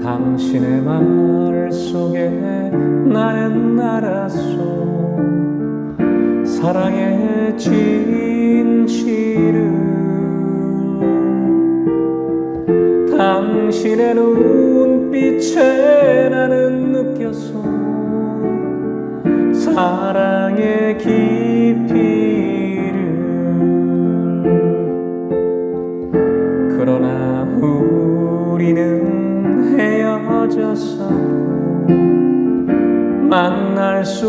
당신의 말 속에 나는 알았소 사랑의 진실을 당신의 눈 빛에 나는 느꼈소 사랑의 깊이를. 그러나 우리는 헤어졌었고 만날 수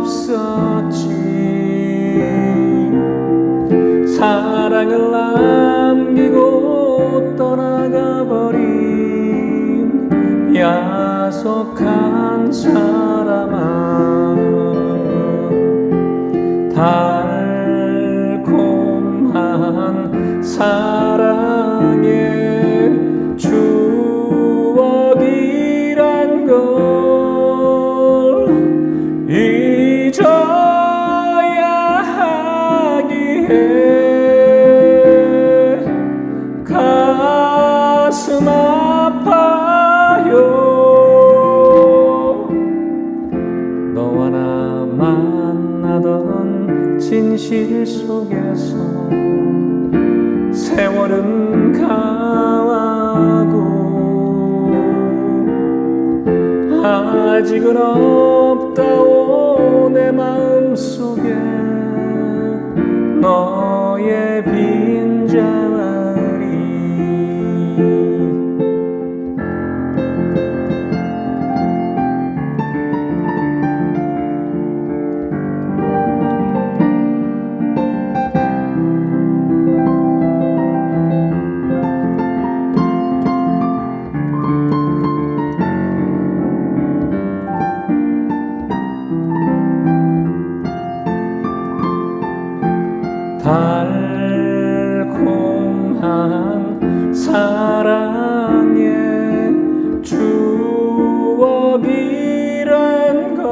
없었지. 사랑을 남기고 야속한 사람아 달콤한 사랑의 추억이란 걸 잊어야 하기에 진실 속에서 세월은 가고 아직은 없다오 내 마음속에 너의 한 사랑의 추억이란 걸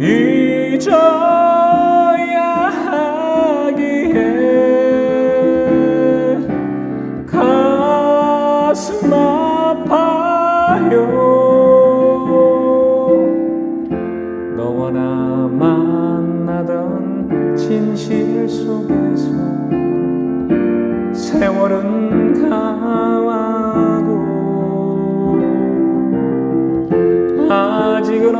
잊어야 하기에 가슴 아파요. 너와 나 만나던 진실 속에서 세월은 가고 아직은